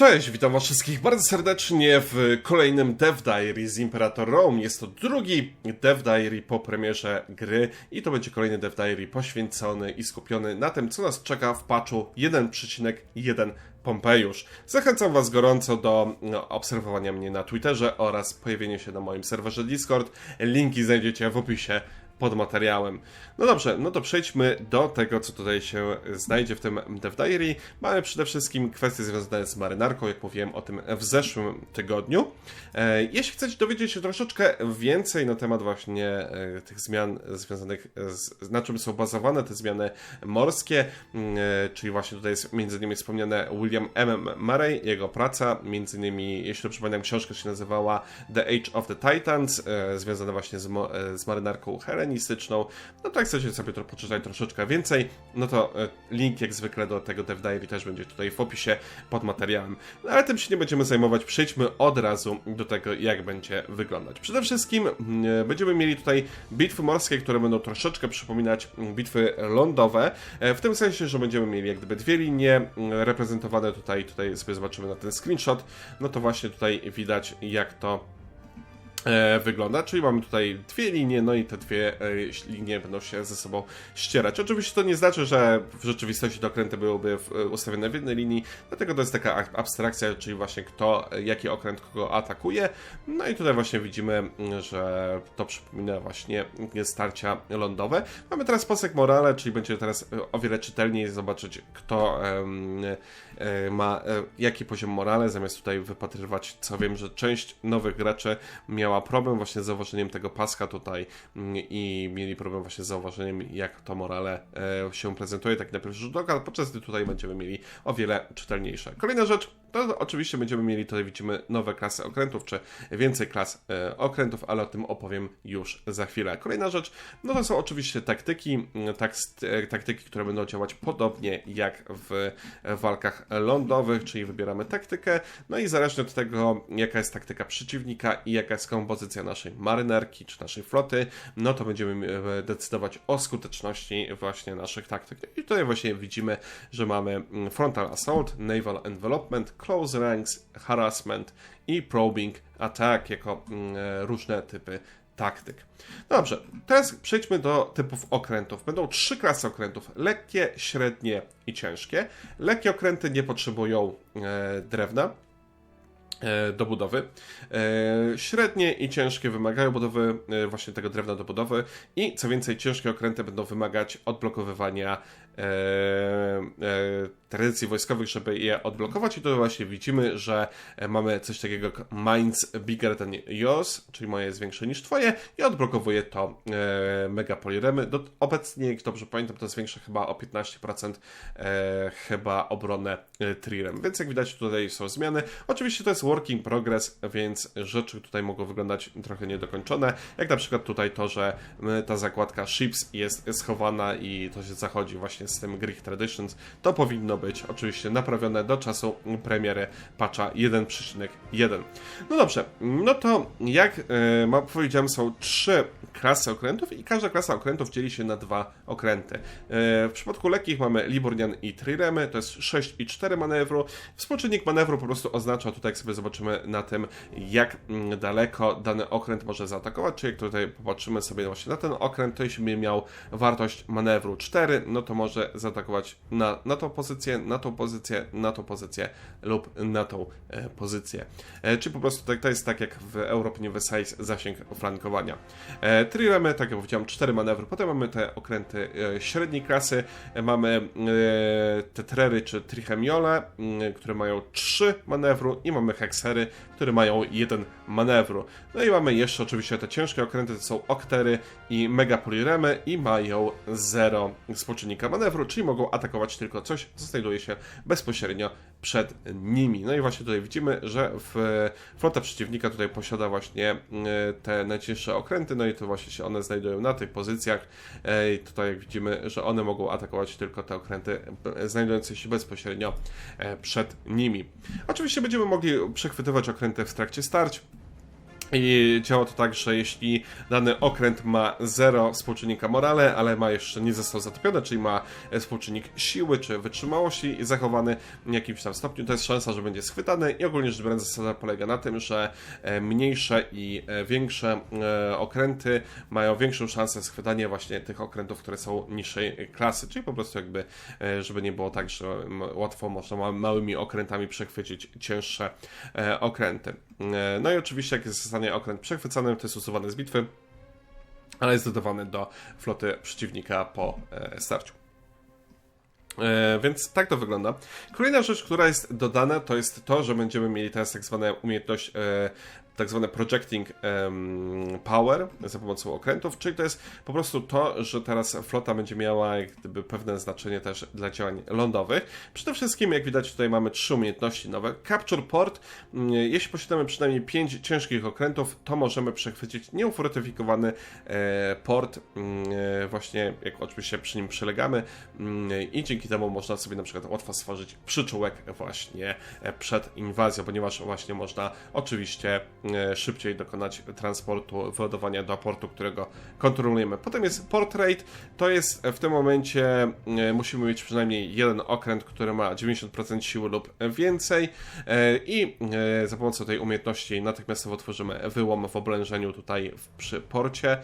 Cześć, witam was wszystkich bardzo serdecznie w kolejnym Dev Diary z Imperator Rome. Jest to drugi Dev Diary po premierze gry i to będzie kolejny Dev Diary poświęcony i skupiony na tym, co nas czeka w patchu 1.1 Pompejusz. Zachęcam Was gorąco do no, obserwowania mnie na Twitterze oraz pojawienia się na moim serwerze Discord. Linki znajdziecie w opisie pod materiałem. No dobrze, no to przejdźmy do tego, co tutaj się znajdzie w tym Dev Diary. Mamy przede wszystkim kwestie związane z marynarką, jak mówiłem o tym w zeszłym tygodniu. E, jeśli chcecie dowiedzieć się troszeczkę więcej na temat właśnie e, tych zmian związanych z, na czym są bazowane te zmiany morskie, mm, e, czyli właśnie tutaj jest między innymi wspomniane William M. Murray, jego praca, między innymi, jeśli dobrze pamiętam, książka się nazywała The Age of the Titans, związana właśnie z, z marynarką Helen, No to jak chcecie sobie to poczytać troszeczkę więcej, no to e, link jak zwykle do tego Dev Diary też będzie tutaj w opisie pod materiałem. No ale tym się nie będziemy zajmować, przejdźmy od razu do tego, jak będzie wyglądać. Przede wszystkim mm, e, będziemy mieli tutaj bitwy morskie, które będą troszeczkę przypominać mm, bitwy lądowe, e, w tym sensie, że będziemy mieli jak gdyby dwie linie mm, reprezentowane tutaj, tutaj sobie zobaczymy na ten screenshot, no to właśnie tutaj widać jak to wygląda, czyli mamy tutaj dwie linie, no i te dwie e, linie będą się ze sobą ścierać. Oczywiście to nie znaczy, że w rzeczywistości dokręty byłyby e, ustawione w jednej linii, dlatego to jest taka abstrakcja, czyli właśnie kto, jaki okręt kogo atakuje. No i tutaj właśnie widzimy, że to przypomina właśnie starcia lądowe. Mamy teraz posek morale, czyli będzie teraz o wiele czytelniej zobaczyć, kto ma jaki poziom morale, zamiast tutaj wypatrywać, co wiem, że część nowych graczy miała miała problem właśnie z zauważeniem tego paska tutaj mm, i mieli problem właśnie z zauważeniem, jak to morale e, się prezentuje, tak na pierwszy rzut oka, podczas gdy tutaj będziemy mieli o wiele czytelniejsze. Kolejna rzecz, to oczywiście będziemy mieli, tutaj widzimy nowe klasy okrętów, czy więcej klas e, okrętów, ale o tym opowiem już za chwilę. Kolejna rzecz, no to są oczywiście taktyki, mm, tak, e, taktyki, które będą działać podobnie jak w walkach lądowych, czyli wybieramy taktykę, no i zależnie od tego, jaka jest taktyka przeciwnika i jaka jest kompozycja naszej marynarki, czy naszej floty, no to będziemy e, decydować o skuteczności właśnie naszych taktyk. I tutaj właśnie widzimy, że mamy mm, frontal assault, naval envelopment, close ranks, harassment i probing attack jako mm, e, różne typy taktyk. Dobrze, teraz przejdźmy do typów okrętów. Będą trzy klasy okrętów: lekkie, średnie i ciężkie. Lekkie okręty nie potrzebują e, drewna do budowy. E, średnie i ciężkie wymagają budowy e, właśnie tego drewna do budowy i co więcej ciężkie okręty będą wymagać odblokowywania tradycji wojskowych, żeby je odblokować i to właśnie widzimy, że e, mamy coś takiego jak Minds Bigger Than Yours, czyli moje jest większe niż twoje i odblokowuje to e, mega poliremy. Do, obecnie, jak dobrze pamiętam, to zwiększa chyba o 15% e, chyba obronę e, Trirem, więc jak widać tutaj są zmiany. Oczywiście to jest working progress, więc rzeczy tutaj mogą wyglądać trochę niedokończone, jak na przykład tutaj to, że ta zakładka Ships jest schowana i to się zachodzi właśnie z tym Greek Traditions, to powinno być oczywiście naprawione do czasu premiery patcha 1.1. No dobrze, no to jak yy, powiedziałem, są trzy klasy okrętów i każda klasa okrętów dzieli się na dwa okręty. Yy, w przypadku lekkich mamy Liburnian i Triremy, to jest 6 i 4 manewru. Współczynnik manewru po prostu oznacza, tutaj jak sobie zobaczymy na tym, jak mm, daleko dany okręt może zaatakować, czyli jak tutaj popatrzymy sobie właśnie na ten okręt, to jeśli miał wartość manewru 4, no to może zaatakować na, na tą pozycję, na tą pozycję, na tą pozycję lub na tą e, pozycję. E, czy po prostu tak, to jest tak jak w Europe Universalis zasięg flankowania. E, triremy, tak jak powiedziałem, cztery manewry. Potem mamy te okręty średniej klasy. Mamy te trery czy trichemiole, które mają trzy manewru i mamy heksery, które mają jeden manewru. No i mamy jeszcze oczywiście te ciężkie okręty, to są oktery i megapoliremy i mają zero współczynnika manewru, czyli mogą atakować tylko coś, co znajduje się bezpośrednio przed nimi. No i właśnie tutaj widzimy, że flota przeciwnika tutaj posiada właśnie e, te najcięższe okręty, no i to właśnie się one znajdują na tych pozycjach. E, I tutaj jak widzimy, że one mogą atakować tylko te okręty znajdujące się bezpośrednio e, przed nimi. Oczywiście będziemy mogli przechwytywać okręty w trakcie starć, I działa to tak, że jeśli dany okręt ma 0 współczynnika morale, ale ma jeszcze nie został zatopiony, czyli ma e, współczynnik siły czy wytrzymałości zachowany w jakimś tam stopniu, to jest szansa, że będzie schwytany i ogólnie rzecz biorąc zasada polega na tym, że e, mniejsze i e, większe okręty mają większą szansę schwytania właśnie tych okrętów, które są niższej klasy, czyli po prostu jakby, żeby nie było tak, że łatwo można małymi okrętami przechwycić cięższe okręty. No i oczywiście jak jest zostanie okręt przechwycony, to jest usuwany z bitwy, ale jest dodawany do floty przeciwnika po e, starciu. E, więc tak to wygląda. Kolejna rzecz, która jest dodana, to jest to, że będziemy mieli teraz tak zwane umiejętność e, tak zwane projecting um, power za pomocą okrętów, czyli to jest po prostu to, że teraz flota będzie miała jak gdyby pewne znaczenie też dla działań lądowych. Przede wszystkim, jak widać, tutaj mamy trzy umiejętności nowe. Capture Port. Mm, jeśli posiadamy przynajmniej pięć ciężkich okrętów, to możemy przechwycić nieufortyfikowany e, port, mm, e, właśnie jak oczywiście przy nim przylegamy mm, i dzięki temu można sobie na przykład łatwo stworzyć przyczółek właśnie e, przed inwazją, ponieważ właśnie można oczywiście E, szybciej dokonać transportu, wyładowania do portu, którego kontrolujemy. Potem jest port rate, to jest w tym momencie e, musimy mieć przynajmniej jeden okręt, który ma 90% siły lub więcej e, i za pomocą tej umiejętności natychmiastowo tworzymy wyłom w oblężeniu tutaj przy porcie.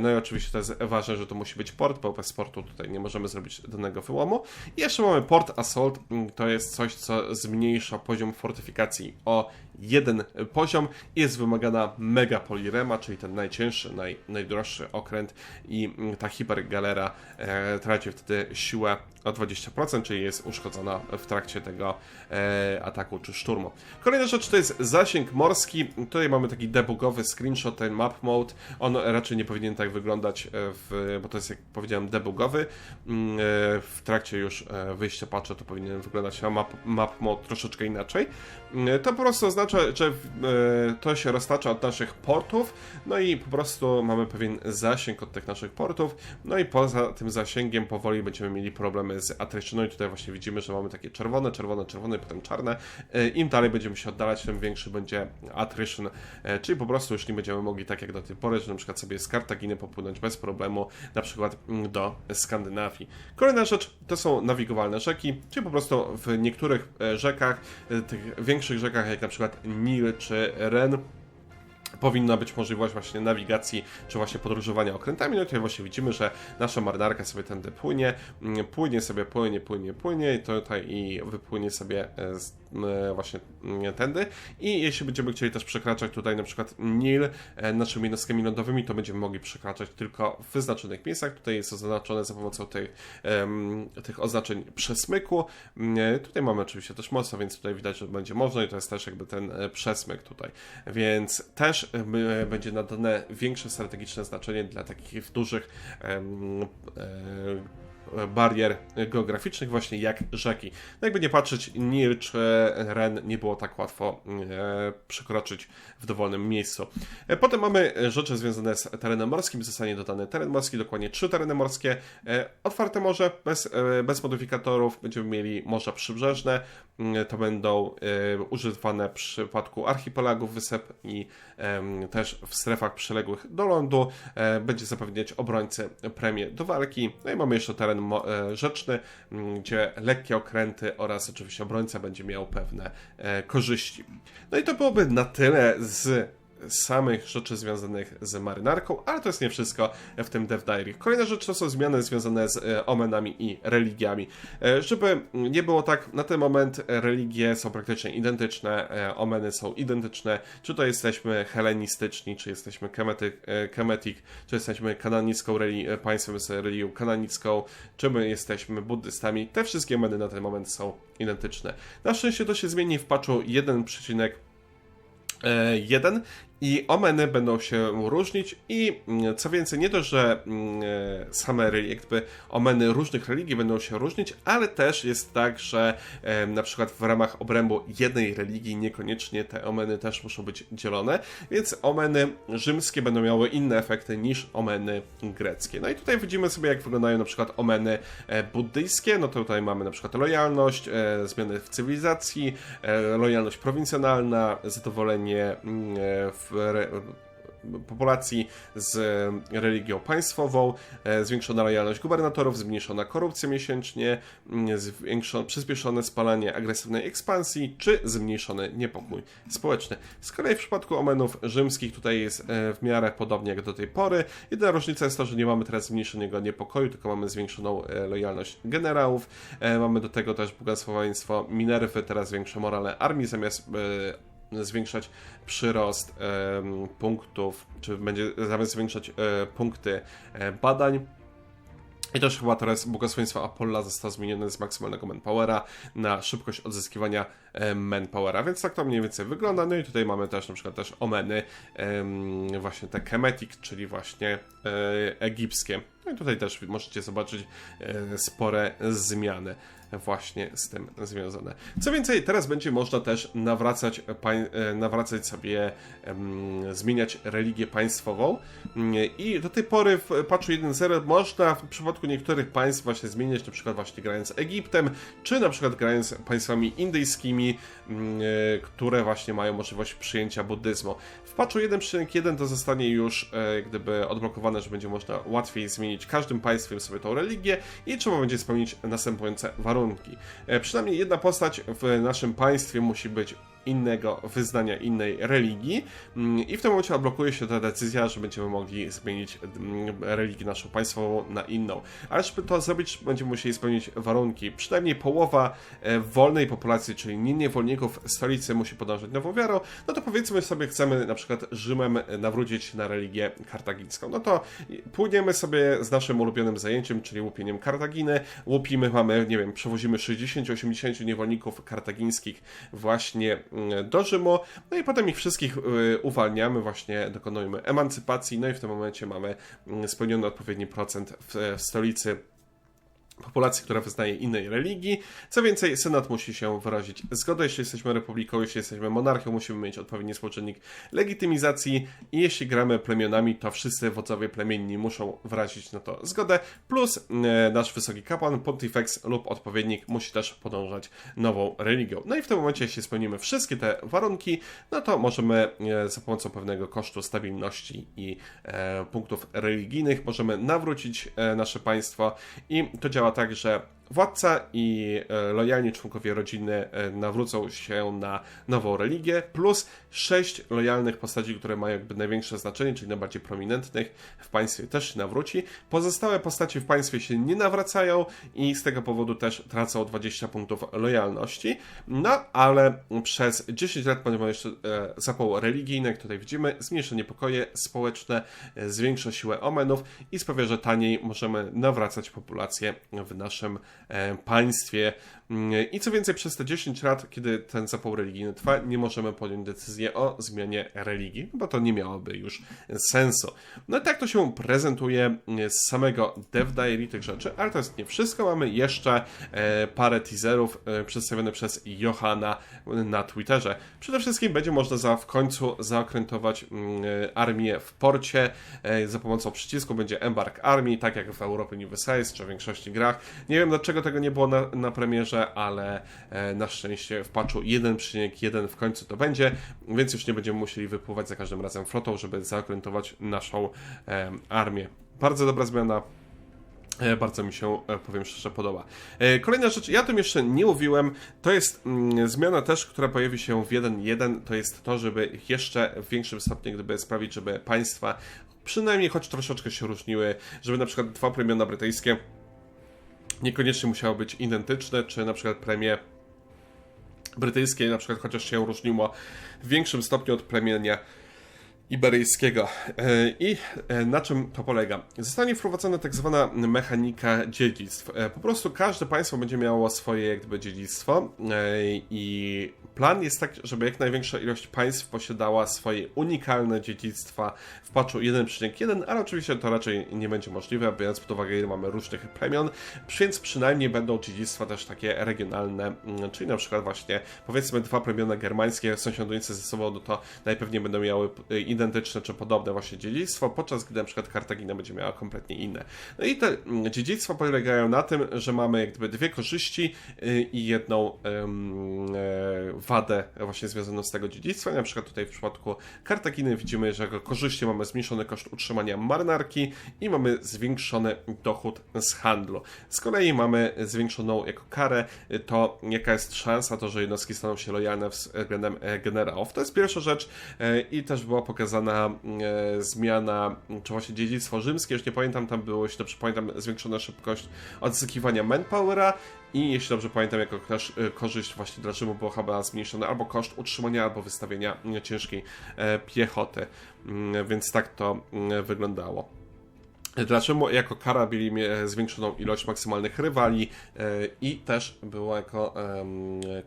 No i oczywiście to jest ważne, że to musi być port, bo bez portu tutaj nie możemy zrobić danego wyłomu. I jeszcze mamy port assault, to jest coś, co zmniejsza poziom fortyfikacji o jeden poziom jest wymagana mega polirema, czyli ten najcięższy, naj, najdroższy okręt i ta hipergalera e, traci wtedy siłę o 20%, czyli jest uszkodzona w trakcie tego e, ataku czy szturmu. Kolejna rzecz to jest zasięg morski. Tutaj mamy taki debugowy screenshot, ten map mode. On raczej nie powinien tak wyglądać, e, w, bo to jest jak powiedziałem debugowy. Mm, e, w trakcie już e, wyjścia patcha to powinien wyglądać map, map mode troszeczkę inaczej. Mm, to po prostu oznacza, że to się roztacza od naszych portów, no i po prostu mamy pewien zasięg od tych naszych portów, no i poza tym zasięgiem powoli będziemy mieli problemy z attrition. No i tutaj właśnie widzimy, że mamy takie czerwone, czerwone, czerwone potem czarne. E, Im dalej będziemy się oddalać, tym większy będzie attrition, e, czyli po prostu już nie będziemy mogli tak jak do tej pory, że na przykład sobie z Kartaginy popłynąć bez problemu, na przykład mm, do Skandynawii. Kolejna rzecz to są nawigowalne rzeki, czyli po prostu w niektórych e, rzekach, tych większych rzekach jak na przykład Nil czy Ren, powinna być możliwość właśnie nawigacji, czy właśnie podróżowania okrętami. No i tutaj właśnie widzimy, że nasza marynarka sobie tędy płynie, mm, płynie sobie, płynie, płynie, płynie i tutaj i wypłynie sobie z E, właśnie mm, tędy i jeśli będziemy chcieli też przekraczać tutaj na przykład Nil e, naszymi jednostkami lądowymi, to będziemy mogli przekraczać tylko w wyznaczonych miejscach. Tutaj jest oznaczone za pomocą tych, tych oznaczeń przesmyku. Mm, e, tutaj mamy oczywiście też mocno, więc tutaj widać, że będzie można i to jest też jakby ten przesmyk tutaj. Więc też będzie nadane większe strategiczne znaczenie dla takich dużych barier geograficznych, właśnie jak rzeki. No jakby nie patrzeć, Nil czy Ren nie było tak łatwo e, przekroczyć w dowolnym miejscu. E, potem mamy rzeczy związane z terenem morskim, zostanie dodany teren morski, dokładnie trzy tereny morskie, e, otwarte morze bez, bez modyfikatorów, będziemy mieli morza przybrzeżne, to będą używane w przypadku archipelagów, wysep i też w strefach przyległych do lądu, będzie zapewniać obrońcy premię do walki, no i mamy jeszcze teren E, rzeczny, gdzie lekkie okręty oraz oczywiście obrońca będzie miał pewne e, korzyści. No i to byłoby na tyle z samych rzeczy związanych z marynarką, ale to jest nie wszystko w tym Dev Diary. Kolejna rzecz to są zmiany związane z e, omenami i religiami. E, żeby nie było tak, na ten moment religie są praktycznie identyczne, e, omeny są identyczne, czy to jesteśmy helenistyczni, czy jesteśmy kemetic, czy jesteśmy kananicką państwem z religią kananicką, czy my jesteśmy buddystami. Te wszystkie omeny na ten moment są identyczne. Na szczęście to się zmieni w patchu 1,1 i omeny będą się różnić i mm, co więcej, nie to, że mm, e, same jakby omeny różnych religii będą się różnić, ale też jest tak, że na przykład w ramach obrębu jednej religii niekoniecznie te omeny też muszą być dzielone, więc omeny rzymskie będą miały inne efekty niż omeny greckie. No i tutaj widzimy sobie, jak wyglądają na przykład omeny e, buddyjskie, no to tutaj mamy na przykład lojalność, e, zmiany w cywilizacji, lojalność prowincjonalna, zadowolenie mm, w re, populacji z religią państwową, e, zwiększona lojalność gubernatorów, zmniejszona korupcja miesięcznie, zwiększone, przyspieszone spalanie agresywnej ekspansji, czy zmniejszony niepokój społeczny. Z kolei w przypadku omenów rzymskich tutaj jest e, w miarę podobnie jak do tej pory. Jedyna różnica jest to, że nie mamy teraz zmniejszonego niepokoju, tylko mamy zwiększoną e, lojalność generałów. Mamy do tego też błogosławieństwo Minerwy, teraz większe morale armii zamiast zwiększać przyrost punktów, czy będzie zamiast zwiększać e, punkty e, badań. I też chyba teraz błogosławieństwo Apolla zostało zmienione z maksymalnego manpowera na szybkość odzyskiwania manpowera, więc tak to mniej więcej wygląda. No i tutaj mamy też na przykład też omeny, właśnie te Kemetic, czyli właśnie egipskie. No i tutaj też możecie zobaczyć spore zmiany właśnie z tym związane. Co więcej, teraz będzie można też nawracać, e, nawracać sobie, zmieniać religię państwową i do tej pory w patchu 1.0 można w przypadku niektórych państw właśnie zmieniać, na przykład właśnie grając Egiptem, czy na przykład grając państwami indyjskimi, e, które właśnie mają możliwość przyjęcia buddyzmu. W patchu 1.1 to zostanie już e, gdyby odblokowane, że będzie można łatwiej zmienić każdym państwem sobie tą religię i trzeba będzie spełnić następujące warunki. E, przynajmniej jedna postać w naszym państwie musi być innego wyznania, innej religii mm, i w tym momencie odblokuje się ta decyzja, że będziemy mogli zmienić mm, religię naszą państwową na inną. Ale żeby to zrobić, będziemy musieli spełnić warunki. Przynajmniej połowa e, wolnej populacji, czyli nie niewolników stolicy musi podążać nową wiarą, no to powiedzmy sobie, chcemy na przykład Rzymem nawrócić na religię kartagińską. No to płyniemy sobie z naszym ulubionym zajęciem, czyli łupieniem Kartaginy. Łupimy, mamy, nie wiem, przewozimy 60-80 niewolników kartagińskich właśnie do Rzymu, no i potem ich wszystkich y, uwalniamy, właśnie dokonujemy emancypacji, no i w tym momencie mamy mm, spełniony odpowiedni procent w, w stolicy populacji, która wyznaje innej religii. Co więcej, Senat musi się wyrazić zgodę, jeśli jesteśmy republiką, jeśli jesteśmy monarchią, musimy mieć odpowiedni współczynnik legitymizacji i jeśli gramy plemionami, to wszyscy wodzowie plemienni muszą wyrazić na to zgodę, plus e, nasz wysoki kapłan, pontifex lub odpowiednik musi też podążać nową religią. No i w tym momencie, jeśli spełnimy wszystkie te warunki, no to możemy e, za pomocą pewnego kosztu stabilności i e, punktów religijnych możemy nawrócić nasze państwo i to działa tak, że władca i e, lojalni członkowie rodziny e, nawrócą się na nową religię, plus sześć lojalnych postaci, które mają jakby największe znaczenie, czyli najbardziej prominentnych w państwie też się nawróci. Pozostałe postaci w państwie się nie nawracają i z tego powodu też tracą 20 punktów lojalności. No, ale przez 10 lat będą jeszcze e, zapał religijny, jak tutaj widzimy, zmniejsza niepokoje społeczne, zwiększa siłę omenów i sprawia, że taniej możemy nawracać populację w naszym państwie. Mm, I co więcej, przez te 10 lat, kiedy ten zapał religijny trwa, nie możemy podjąć decyzji o zmianie religii, bo to nie miałoby już sensu. No i tak to się prezentuje z samego Dev Diary tych rzeczy, ale to jest nie wszystko. Mamy jeszcze e, parę teaserów e, przedstawione przez Johana na Twitterze. Przede wszystkim będzie można za, w końcu zaokrętować mm, armię w porcie za pomocą przycisku. Będzie Embark Army, tak jak w Europie Universalis czy w większości grach. Nie wiem dlaczego tego nie było na, na premierze, ale e, na szczęście w patchu 1.1 w końcu to będzie, więc już nie będziemy musieli wypływać za każdym razem flotą, żeby zaokrętować naszą e, armię. Bardzo dobra zmiana, e, bardzo mi się, powiem szczerze, podoba. Kolejna rzecz, ja tym jeszcze nie mówiłem, to jest mm, zmiana też, która pojawi się w 1.1, to jest to, żeby jeszcze w większym stopniu gdyby sprawić, żeby państwa przynajmniej choć troszeczkę się różniły, żeby na przykład dwa plemiona brytyjskie niekoniecznie musiało być identyczne, czy na przykład premie brytyjskie na przykład chociaż się różniło w większym stopniu od plemienia iberyjskiego. E, I e, na czym to polega? Zostanie wprowadzona tak zwana mechanika dziedzictw. E, po prostu każde państwo będzie miało swoje jakby dziedzictwo i plan jest tak, żeby jak największa ilość państw posiadała swoje unikalne dziedzictwa w patchu 1.1, ale oczywiście to raczej nie będzie możliwe, biorąc pod uwagę ile mamy różnych plemion, więc przynajmniej będą dziedzictwa też takie regionalne, mm, czyli na przykład właśnie powiedzmy dwa plemiona germańskie sąsiadujące ze sobą, no to najpewniej będą miały identyczne czy podobne właśnie dziedzictwo, podczas gdy na przykład Kartagina będzie miała kompletnie inne. No i te mm, dziedzictwa polegają na tym, że mamy jak gdyby dwie korzyści y, i jedną e, wadę właśnie związaną z tego dziedzictwa. Na przykład tutaj w przypadku Kartaginy widzimy, że jako korzyści mamy zmniejszony koszt utrzymania marynarki i mamy zwiększony dochód z handlu. Z kolei mamy zwiększoną jako karę to, jaka jest szansa to, że jednostki staną się lojalne względem e, generałów. To jest pierwsza rzecz e, i też była pokazana e, zmiana, czy właśnie dziedzictwo rzymskie, już nie pamiętam, tam było, jeśli dobrze pamiętam, zwiększona szybkość odzyskiwania manpowera i jeśli dobrze pamiętam, jako też e, korzyść właśnie dla Rzymu była chyba zmniejszony albo koszt utrzymania, albo wystawienia ciężkiej e, piechoty, Mm, więc tak to mm, wyglądało. Dlaczego jako kara mieli mie- zwiększoną ilość maksymalnych rywali e, i też było jako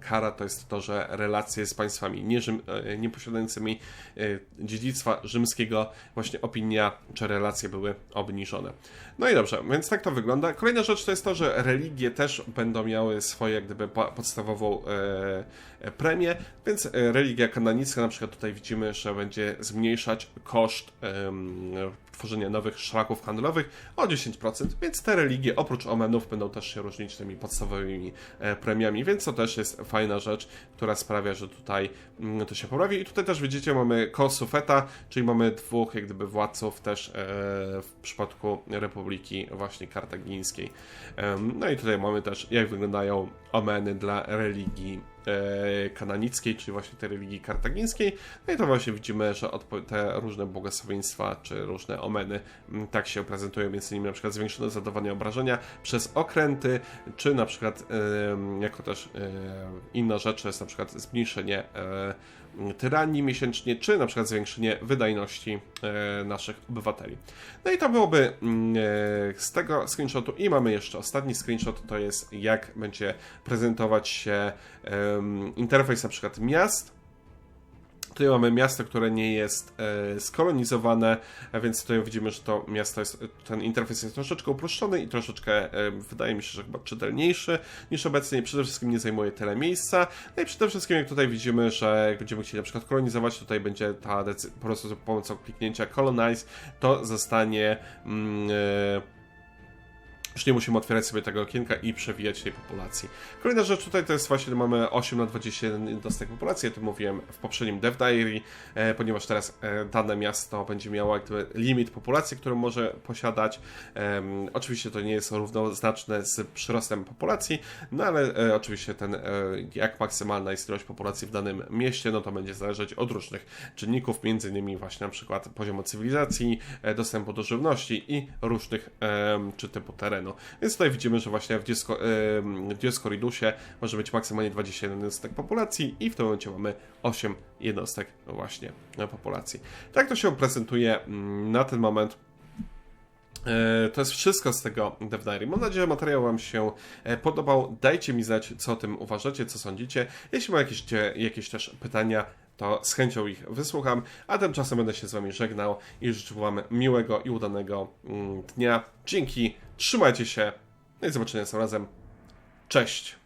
kara to jest to, że relacje z państwami nie, rzym, e, e, dziedzictwa rzymskiego, właśnie opinia czy relacje były obniżone. No i dobrze, więc tak to wygląda. Kolejna rzecz to jest to, że religie też będą miały swoje jak gdyby po- podstawową premię, więc religia kanonicka na przykład tutaj widzimy, że będzie zmniejszać koszt em, tworzenia nowych szlaków handlowych o 10%, więc te religie oprócz omenów będą też się różnić tymi podstawowymi e, premiami, więc to też jest fajna rzecz, która sprawia, że tutaj mm, to się poprawi. I tutaj też widzicie, mamy kosufeta, czyli mamy dwóch jak gdyby władców też e, w przypadku Republiki właśnie Kartagińskiej. No i tutaj mamy też jak wyglądają omeny dla religii kananickiej, czyli właśnie tej religii kartagińskiej. No i to właśnie widzimy, że te różne błogosławieństwa, czy różne omeny m, tak się prezentują, między innymi na przykład zwiększone zadawanie obrażenia przez okręty, czy na przykład jako też e, inna rzecz, to jest na przykład zmniejszenie e, tyranii miesięcznie, czy na przykład zwiększenie wydajności e, naszych obywateli. No i to byłoby mm, e, z tego screenshotu i mamy jeszcze ostatni screenshot, to jest jak będzie prezentować się interfejs na przykład miast. Tutaj mamy miasto, które nie jest e, skolonizowane, a więc tutaj widzimy, że to miasto jest, ten interfejs jest troszeczkę uproszczony i troszeczkę, e, wydaje mi się, że chyba czytelniejszy niż obecnie przede wszystkim nie zajmuje tyle miejsca. No i przede wszystkim, jak tutaj widzimy, że jak będziemy chcieli na przykład kolonizować, tutaj będzie ta po prostu za pomocą kliknięcia colonize, to zostanie mm, e, już nie musimy otwierać sobie tego okienka i przewijać tej populacji. Kolejna rzecz tutaj to jest właśnie, mamy 8 na 21 jednostek populacji, ja to mówiłem w poprzednim Dev Diary, e, ponieważ teraz e, dane miasto będzie miało limit populacji, którą może posiadać. Oczywiście to nie jest równoznaczne z przyrostem populacji, no ale e, oczywiście ten, jak maksymalna jest ilość populacji w danym mieście, no to będzie zależeć od różnych czynników, między innymi właśnie na przykład poziomu cywilizacji, dostępu do żywności i różnych czy typu terenu. Więc tutaj widzimy, że właśnie w, Diosco, em, w Dioskoridusie może być maksymalnie 21 jednostek populacji i w tym momencie mamy 8 jednostek właśnie populacji. Tak to się prezentuje mm, na ten moment. E, To jest wszystko z tego Dev Diary. Mam nadzieję, że materiał Wam się e, podobał. Dajcie mi znać, co o tym uważacie, co sądzicie. Jeśli macie jakieś, jakieś też pytania, to z chęcią ich wysłucham, a tymczasem będę się z Wami żegnał i życzę Wam miłego i udanego mm, dnia. Dzięki, trzymajcie się, no i zobaczenia razem. Cześć!